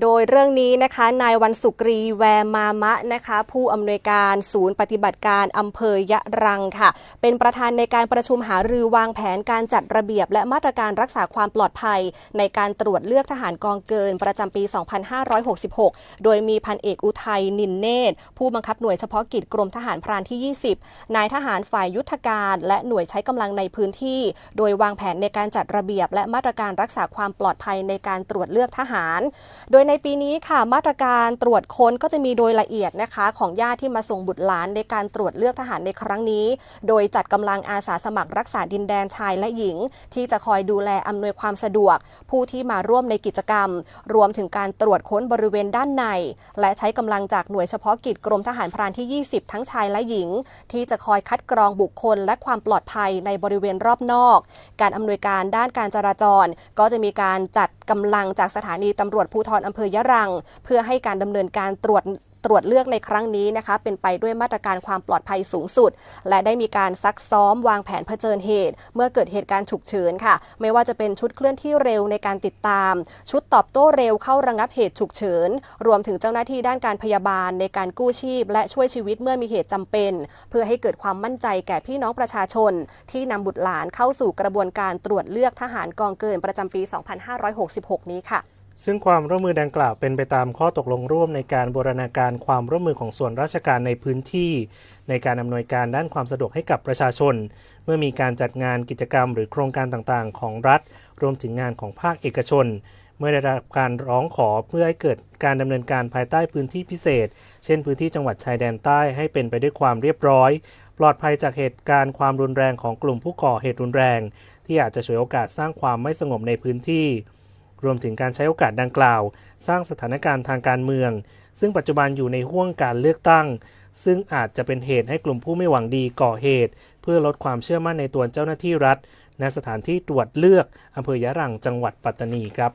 โดยเรื่องนี้นะคะนายวันสุกรีแวมามะนะคะผู้อำนวยการศูนย์ปฏิบัติการอำเภอยะรังค่ะ เป็นประธานในการประชุมหารือวางแผนการจัดระเบียบ และมาตรการรักษาความปลอดภัย ในการตรวจเลือกทหารกองเกินประจำปี 2566 โดยมีพันเอกอุทัยนินเนตรผู้บังคับหน่วยเฉพาะกิจกรมทหารพรานที่ 20 นายทหารฝ่ายยุทธการ และหน่วยใช้กำลังในพื้นที่ โดยวางแผนในการจัดระเบียบ และมาตรการรักษาความปลอดภัยในการตรวจเลือกทหาร โดยในปีนี้ค่ะมาตรการตรวจค้นก็จะมีโดยละเอียดนะคะ ของญาติที่มาส่งบุตรหลานในการตรวจเลือกทหารในครั้งนี้ โดยจัดกำลังอาสาสมัครรักษาดินแดนชายและหญิง ที่จะคอยดูแลอำนวยความสะดวก ผู้ที่มาร่วมในกิจกรรม รวมถึงการตรวจค้นบริเวณด้านใน และใช้กำลังจากหน่วยเฉพาะกิจกรมทหารพรานที่ 20 ทั้งชายและหญิง ที่จะคอยคัดกรองบุคคล และความปลอดภัยในบริเวณรอบนอก การอำนวยการด้านการจราจร ก็จะมีการจัดกำลังจากสถานีตำรวจภูธรอำเภอยะรัง เพื่อให้การดำเนินการตรวจตรวจเลือกในครั้งนี้นะคะ เป็นไปด้วยมาตรการความปลอดภัยสูงสุด และได้มีการซักซ้อมวางแผนเผชิญเหตุ เมื่อเกิดเหตุการณ์ฉุกเฉินค่ะ ไม่ว่าจะเป็นชุดเคลื่อนที่เร็วในการติดตาม ชุดตอบโต้เร็วเข้าระงับเหตุฉุกเฉิน รวมถึงเจ้าหน้าที่ด้านการพยาบาลในการกู้ชีพ และช่วยชีวิตเมื่อมีเหตุจำเป็น เพื่อให้เกิดความมั่นใจแก่พี่น้องประชาชน ที่นำบุตรหลานเข้าสู่กระบวนการตรวจเลือกทหารกองเกินประจำปี 2566 นี้ค่ะ ซึ่งความร่วมมือดังกล่าวเป็นไปตามข้อตกลงร่วมในการบูรณาการความร่วมมือของส่วนราชการในพื้นที่ ในการอำนวยการด้านความสะดวกให้กับประชาชน เมื่อมีการจัดงานกิจกรรมหรือโครงการต่างๆ ของรัฐ รวมถึงงานของภาคเอกชน เมื่อได้รับการร้องขอเพื่อให้เกิดการดำเนินการภายใต้พื้นที่พิเศษ เช่น พื้นที่จังหวัดชายแดนใต้ให้เป็นไปด้วยความเรียบร้อย ปลอดภัยจากเหตุการณ์ความรุนแรงของกลุ่มผู้ก่อเหตุรุนแรง ที่อาจจะฉวยโอกาสสร้างความไม่สงบในพื้นที่ รวมถึงการใช้โอกาสดังกล่าว สร้างสถานการณ์ทางการเมือง ซึ่งปัจจุบันอยู่ในห่วงการเลือกตั้ง ซึ่งอาจจะเป็นเหตุให้กลุ่มผู้ไม่หวังดีก่อเหตุ เพื่อลดความเชื่อมั่นในตัวเจ้าหน้าที่รัฐณสถานที่ตรวจเลือกอำเภอยะรังจังหวัดปัตตานีครับ